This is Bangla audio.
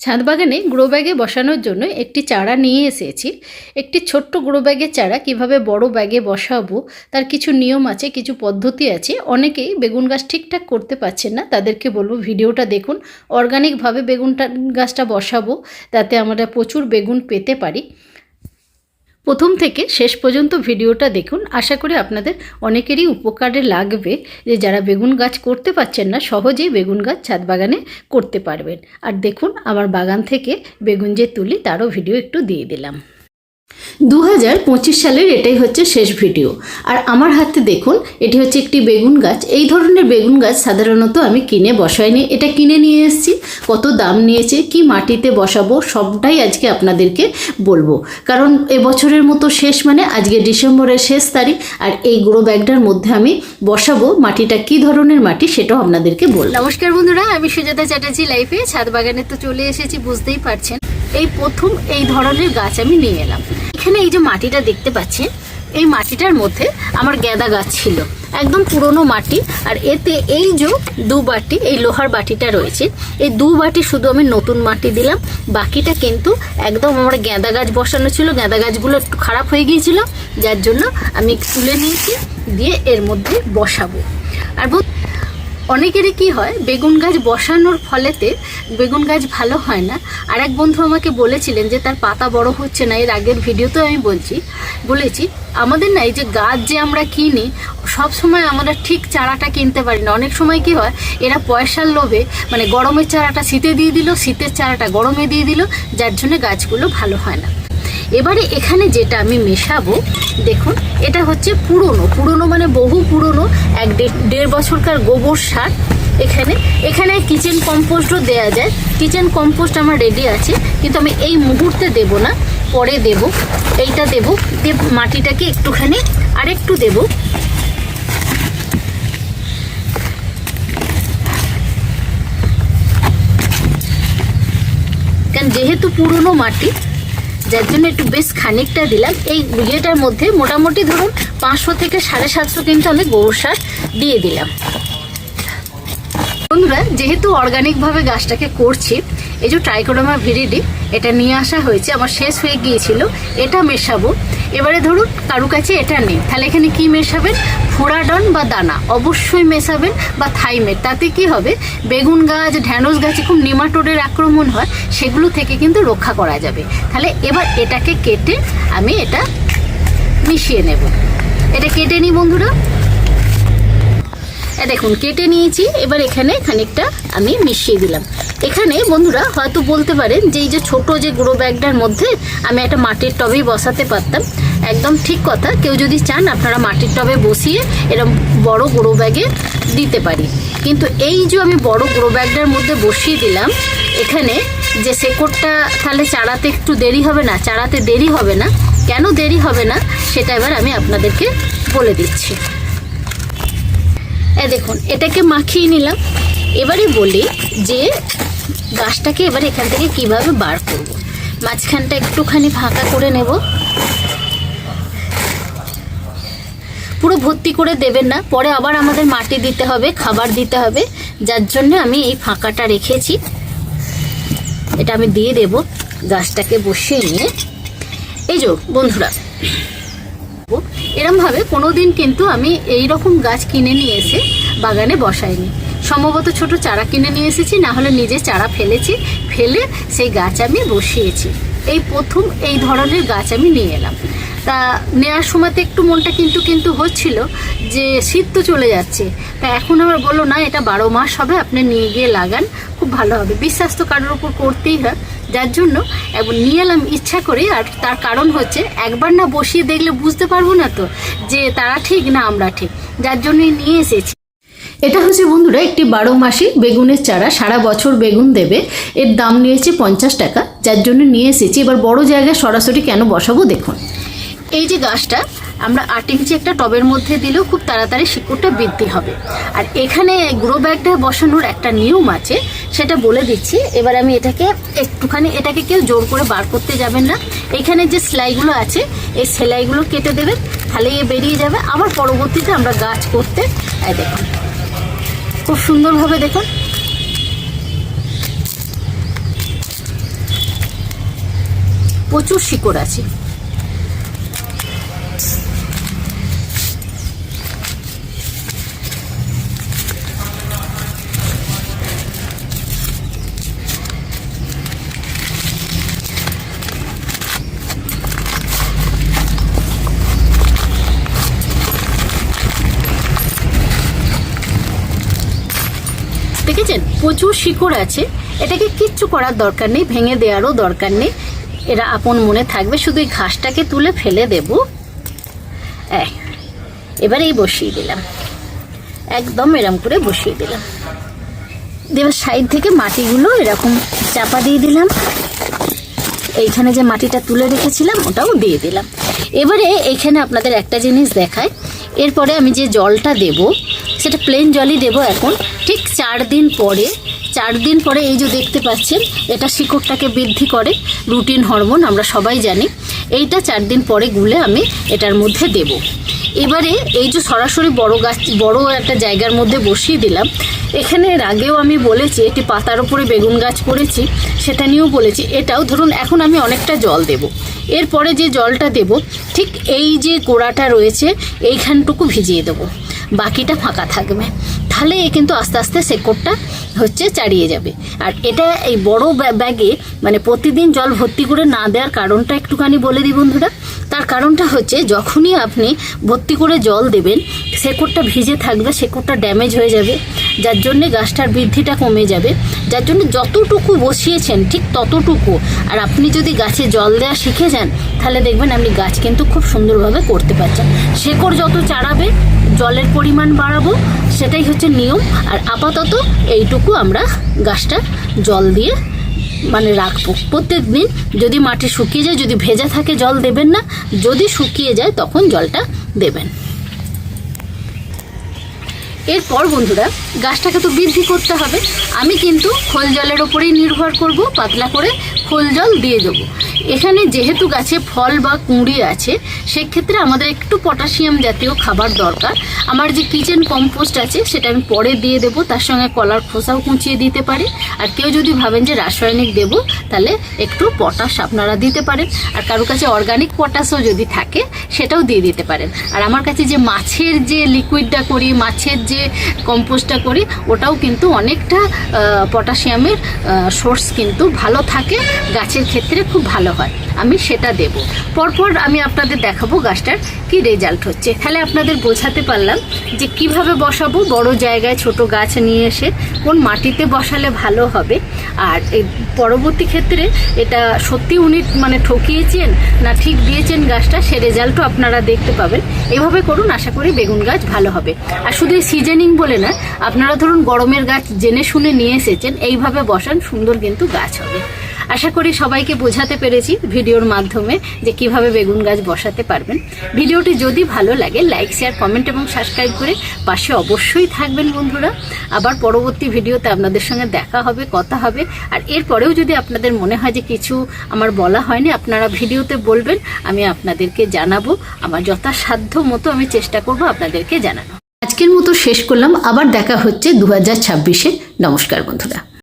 ছাদ বাগানে গ্রো ব্যাগে বসানোর জন্য একটি চারা নিয়ে এসেছি। একটি ছোট্ট গ্রো ব্যাগের চারা, কীভাবে বড় ব্যাগে বসাবো, তার কিছু নিয়ম আছে, কিছু পদ্ধতি আছে। অনেকেই বেগুন গাছ ঠিকঠাক করতে পারছেন না, তাদেরকে বলব ভিডিওটা দেখুন। অর্গানিকভাবে বেগুনটা গাছটা বসাবো, তাতে আমরা প্রচুর বেগুন পেতে পারি। প্রথম থেকে শেষ পর্যন্ত ভিডিওটা দেখুন। আশা করি আপনাদের অনেকেরই উপকারে লাগবে যে যারা বেগুন গাছ করতে পারছেন না, সহজেই বেগুন গাছ ছাদ বাগানে করতে পারবেন। আর দেখুন, আমার বাগান থেকে বেগুন যে তুলি, তারও ভিডিও একটু দিয়ে দিলাম। দু হাজার পঁচিশ সালের এটাই হচ্ছে শেষ ভিডিও। আর আমার হাতে দেখুন, এটি হচ্ছে একটি বেগুন গাছ। এই ধরনের বেগুন গাছ সাধারণত আমি কিনে বসাইনি। এটা কিনে নিয়ে এসেছি, কত দাম নিয়েছে, কি মাটিতে বসাবো, সবটাই আজকে আপনাদেরকে বলব। কারণ এবছরের মতো শেষ মানে আজকে ডিসেম্বরের শেষ তারিখ, আর এই গ্রো ব্যাগটার মধ্যে আমি বসাবো মাটিটা, কি ধরনের মাটি সেটাও আপনাদেরকে বলব। নমস্কার বন্ধুরা, আমি সুজাতা চ্যাটার্জি লাইফে। ছাদ বাগানে তো চলে এসেছি, বুঝতেই পারছেন। এই প্রথম এই ধরনের গাছ আমি নিয়ে এলাম। এখানে এই যে মাটিটা দেখতে পাচ্ছেন এই মাটিটার মধ্যে আমার গ্যাদা গাছ ছিল, একদম পুরনো মাটি। আর এতে এই যে দু বাটি, এই লোহার বাটিটা রয়েছে, এই দু বাটি শুধু আমি নতুন মাটি দিলাম, বাকিটা কিন্তু একদম আমার গ্যাদা গাছ বসানো ছিল, গ্যাদা গাছগুলো একটু খারাপ হয়ে গিয়েছিল, যার জন্য আমি তুলে নিয়েছি, দিয়ে এর মধ্যে বসাবো। আর অনেকেরই কি হয়, বেগুন গাছ বসানোর ফলেতে বেগুন গাছ ভালো হয় না। আর এক বন্ধু আমাকে বলেছিলেন যে, তার পাতা বড় হচ্ছে না। এর আগের ভিডিওতেও আমি বলছি, বলেছি, আমাদের না এই যে গাছ যে আমরা কিনি, সব সময় আমরা ঠিক চারাটা কিনতে পারি না। অনেক সময় কি হয়, এরা পয়সার লোভে মানে গরমের চারাটা শীতে দিয়ে দিল, শীতের চারাটা গরমে দিয়ে দিল, যার জন্য গাছগুলো ভালো হয় না। এবারে এখানে যেটা আমি মেশাবো, দেখুন, এটা হচ্ছে পুরনো। পুরনো মানে বহু পুরনো, এক দেড় বছরকার গোবর সার এখানে। এখানে কিচেন কম্পোস্টও দেয়া যায়। কিচেন কম্পোস্ট আমার রেডি আছে, কিন্তু আমি এই মুহূর্তে দেব না, পরে দেব। এইটা দেব, দিয়ে মাটিটাকে একটুখানি আরেকটু দেব। কারণ যেহেতু পুরনো মাটি যার জন্য একটু বেশ খানিকটা দিলাম। এই ইয়েটার মধ্যে মোটামুটি ধরুন পাঁচশো থেকে সাড়ে সাতশো কিন্তু আমি গোবর সার দিয়ে দিলাম। বন্ধুরা, যেহেতু অর্গানিকভাবে গাছটাকে করছি, এই যে ট্রাইকোডোমা ভিরিডি এটা নিয়ে আসা হয়েছে। আমার শেষ হয়ে গিয়েছিল। এটা মেশাবো। এবারে ধরুন কারু কাছে এটা নেই। তাহলে এখানে কি মেশাবেন? ফোড়াডন বা দানা। অবশ্যই মেশাবেন বা থাইমেট তাতে কি হবে? বেগুন গাছ, ঢ্যাঁড়স গাছে খুব নিমাটোডের আক্রমণ হয়, সেগুলো থেকে কিন্তু রক্ষা করা যাবে। তাহলে এবার এটাকে কেটে আমি এটা মিশিয়ে নেব। এটা কেটে নিই বন্ধুরা। দেখুন, কেটে নিয়েছি, এবার এখানে খানিকটা আমি মিশিয়ে দিলাম। এখানে বন্ধুরা হয়তো বলতে পারেন যে এই যে ছোট যে গুঁড়ো ব্যাগটার মধ্যে আমি একটা মাটির টবেই বসাতে পারতাম, একদম ঠিক কথা। কেউ যদি চান, আপনারা মাটির টবে বসিয়ে এরকম বড় গুঁড়ো ব্যাগে দিতে পারি। কিন্তু এই যে আমি বড় গুঁড়ো ব্যাগটার মধ্যে বসিয়ে দিলাম, এখানে যে শেকড়টা তাহলে চারাতে একটু দেরি হবে না চারাতে দেরি হবে না। কেন দেরি হবে না, সেটা এবার আমি আপনাদেরকে বলে দিচ্ছি। দেখুন, এটাকে মাখিয়ে নিলাম। এবারে বলি যে গাছটাকে এবার এখান থেকে কীভাবে বার করব। মাঝখানটা একটুখানি ফাঁকা করে নেব। পুরো ভর্তি করে দেবেন না, পরে আবার আমাদের মাটি দিতে হবে, খাবার দিতে হবে। যার জন্য আমি এই ফাঁকাটা রেখেছি। এটা আমি দিয়ে দেব। গাছটাকে বসিয়ে নিয়ে। এই যে বন্ধুরা এরমভাবে কোনো দিন কিন্তু আমি এই রকম গাছ কিনে নিয়ে এসে বাগানে বসাইনি। সম্ভবত ছোট চারা কিনে নিয়ে এসেছি, না হলে নিজে চারা ফেলেছি, ফেলে সেই গাছ আমি বসিয়েছি। এই প্রথম এই ধরনের গাছ আমি নিয়ে এলাম। তা নেওয়ার সময়তে একটু মনটা কিন্তু কিন্তু হচ্ছিল যে শীত তো চলে যাচ্ছে। তা এখন আমার বলল, না, এটা বারো মাস হবে, আপনি নিয়ে গিয়ে লাগান, খুব ভালো হবে। বিশ্বাস তো কারোর উপর করতেই হয়। যার জন্য এবং নিয়ে এলাম ইচ্ছা করে, আর তার কারণ হচ্ছে একবার না বসিয়ে দেখলে বুঝতে পারব না তো যে তারা ঠিক না আমরা ঠিক, যার জন্যই নিয়ে এসেছি। এটা হচ্ছে বন্ধুরা একটি বারো মাসি বেগুনের চারা, সারা বছর বেগুন দেবে। এর দাম নিয়েছে পঞ্চাশ টাকা, যার জন্য নিয়ে এসেছি। এবার বড় জায়গায় সরাসরি কেন বসাবো দেখুন। এই যে গাছটা, আমরা আট ইঞ্চি একটা টবের মধ্যে দিলেও খুব তাড়াতাড়ি শিকড়টা বৃদ্ধি হবে। আর এখানে গ্রো ব্যাগটা বসানোর একটা নিয়ম আছে, সেটা বলে দিচ্ছি। এবার আমি এটাকে একটুখানি, এটাকে কেউ জোর করে বার করতে যাবেন না। এখানে যে সেলাইগুলো আছে, এই সেলাইগুলো কেটে দেবেন তাহলে এ বেরিয়ে যাবে। আবার পরবর্তীতে আমরা গাছ করতে দেখুন, খুব সুন্দরভাবে দেখুন। প্রচুর শিকড় আছে। দেখেছেন? প্রচুর শিকড় আছে। এটাকে কিচ্ছু করার দরকার নেই, ভেঙে দেওয়ারও দরকার নেই। এরা আপন মনে থাকবে, শুধু এই ঘাসটাকে তুলে ফেলে দেব। এবার এই বসিয়ে দিলাম। একদম এরম করে বসিয়ে দিলাম। দেবার সাইড থেকে মাটিগুলো এরকম চাপা দিয়ে দিলাম। এইখানে যে মাটিটা তুলে রেখেছিলাম, ওটাও দিয়ে দিলাম। এবারে এইখানে আপনাদের একটা জিনিস দেখায়। এরপরে আমি যে জলটা দেব সেটা প্লেন জলই দেব এখন। ঠিক চার দিন পরে চার দিন পরে এই যে দেখতে পাচ্ছেন, এটা শিকড়টাকে বৃদ্ধি করে, রুটিন হরমোন আমরা সবাই জানি। এইটা চার দিন পরে গুলে আমি এটার মধ্যে দেব। এবারে এই যে সরাসরি বড় গাছ, বড় একটা জায়গার মধ্যে বসিয়ে দিলাম। এখানে এর আগেও আমি বলেছি, একটি পাতার উপরে বেগুন গাছ করেছি, সেটা নিয়েও বলেছি। এটাও ধরুন, এখন আমি অনেকটা জল দেব। এরপরে যে জলটা দেব, ঠিক এই যে গোড়াটা রয়েছে, এইখানটুকু ভিজিয়ে দেবো। বাকিটা ফাঁকা থাকবে। তাহলে কিন্তু আস্তে আস্তে শেকড়টা হচ্ছে চাড়িয়ে যাবে। আর এটা এই বড় ব্যা- ব্যাগে মানে প্রতিদিন জল ভর্তি করে না দেওয়ার কারণটা একটুখানি বলে দিই বন্ধুরা। তার কারণটা হচ্ছে যখনই আপনি ভর্তি করে জল দেবেন শেকড়টা ভিজে থাকবে শেকড়টা ড্যামেজ হয়ে যাবে। যার জন্যে গাছটার বৃদ্ধিটা কমে যাবে। যার জন্য যতটুকু বসিয়েছেন ঠিক ততটুকু। আর আপনি যদি গাছে জল দেওয়া শিখে যান, তাহলে দেখবেন আপনি গাছ কিন্তু খুব সুন্দরভাবে করতে পারছেন। শেকড় যত চাড়াবে জলের পরিমাণ বাড়াবো, সেটাই হচ্ছে নিয়ম। আর আপাতত এইটুকু আমরা গাছটা জল দিয়ে মানে রাখব। প্রত্যেক দিন যদি মাটি শুকিয়ে যায়, যদি ভেজা থাকে, জল দেবেন না। যদি শুকিয়ে যায়, তখন জলটা দেবেন। এরপর বন্ধুরা, গাছটাকে তো বৃদ্ধি করতে হবে। আমি কিন্তু খোল জলের ওপরেই নির্ভর করব, পাতলা করে খোল জল দিয়ে দেবো। এখানে যেহেতু গাছে ফল বা কুঁড়ি আছে, সেক্ষেত্রে আমাদের একটু পটাশিয়াম জাতীয় খাবার দরকার। আমার যে কিচেন কম্পোস্ট আছে, সেটা আমি পরে দিয়ে দেবো, তার সঙ্গে কলার খোসাও কুঁচিয়ে দিতে পারি। আর কেউ যদি ভাবেন যে রাসায়নিক দেবো, তাহলে একটু পটাশ আপনারা দিতে পারেন। আর কারও কাছে অর্গানিক পটাশও যদি থাকে, সেটাও দিয়ে দিতে পারেন। আর আমার কাছে যে মাছের যে লিকুইডটা করি, মাছের যে কম্পোস্টটা করি, ওটাও কিন্তু অনেকটা পটাশিয়ামের সোর্স কিন্তু ভালো থাকে, গাছের ক্ষেত্রে খুব ভালো হয়। আমি সেটা দেব। পরপর আমি আপনাদের দেখাবো গাছটার কি রেজাল্ট হচ্ছে। তাহলে আপনাদের বোঝাতে পারলাম যে কীভাবে বসাবো, বড় জায়গায় ছোট গাছ নিয়ে এসে কোন মাটিতে বসালে ভালো হবে। আর এই পরবর্তী ক্ষেত্রে এটা সত্যি উনি মানে ঠকিয়েছেন না ঠিক দিয়েছেন গাছটা, সে রেজাল্টও আপনারা দেখতে পাবেন। এভাবে করুন, আশা করি বেগুন গাছ ভালো হবে। আর শুধু এই বলে না, আপনারা ধরুন গরমের গাছ জেনে শুনে নিয়ে এসেছেন, এইভাবে বসান, সুন্দর কিন্তু গাছ হবে। আশা করি সবাইকে বোঝাতে পেরেছি ভিডিওর মাধ্যমে যে কীভাবে বেগুন গাছ বসাতে পারবেন। ভিডিওটি যদি ভালো লাগে, লাইক, শেয়ার, কমেন্ট এবং সাবস্ক্রাইব করে পাশে অবশ্যই থাকবেন বন্ধুরা। আবার পরবর্তী ভিডিওতে আপনাদের সঙ্গে দেখা হবে, কথা হবে। আর এরপরেও যদি আপনাদের মনে হয় যে কিছু আমার বলা হয়নি, আপনারা ভিডিওতে বলবেন, আমি আপনাদেরকে জানাব। আমার যথাসাধ্য মতো আমি চেষ্টা করব আপনাদেরকে জানানো আজকের মতো শেষ করলাম আবার দেখা হচ্ছে দু হাজার ছাব্বিশে। নমস্কার বন্ধুরা।